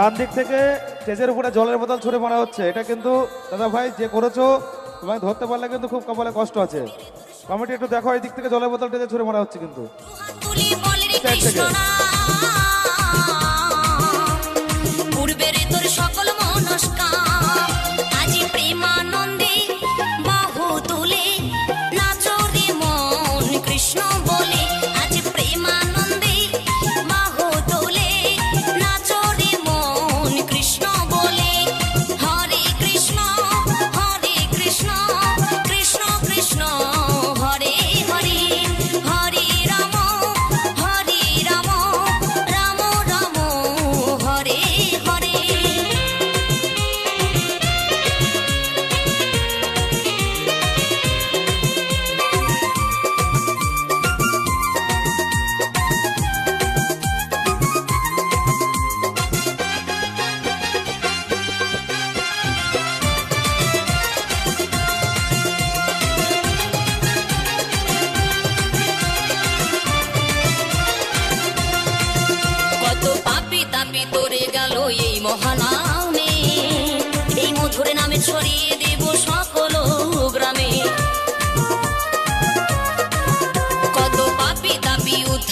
ডান দিক থেকে স্টেজের উপরে জলের বোতল ছুঁড়ে মারা হচ্ছে। এটা কিন্তু দাদা ভাই যে করেছ তোমাকে ধরতে পারলে কিন্তু খুব কপালে কষ্ট আছে। কমিটি একটু দেখো এই দিক থেকে জলের বোতল টেজে ছুড়ে মারা হচ্ছে কিন্তু। থেকে।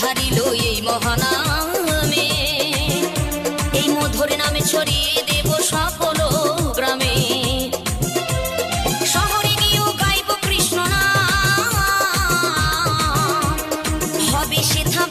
উদ্ধারিল এই মহানামে। এই মধুর নামে ছড়িয়ে দেব সকল গ্রামে। শহরে গিয়েও গাইব কৃষ্ণ না হবে সেথা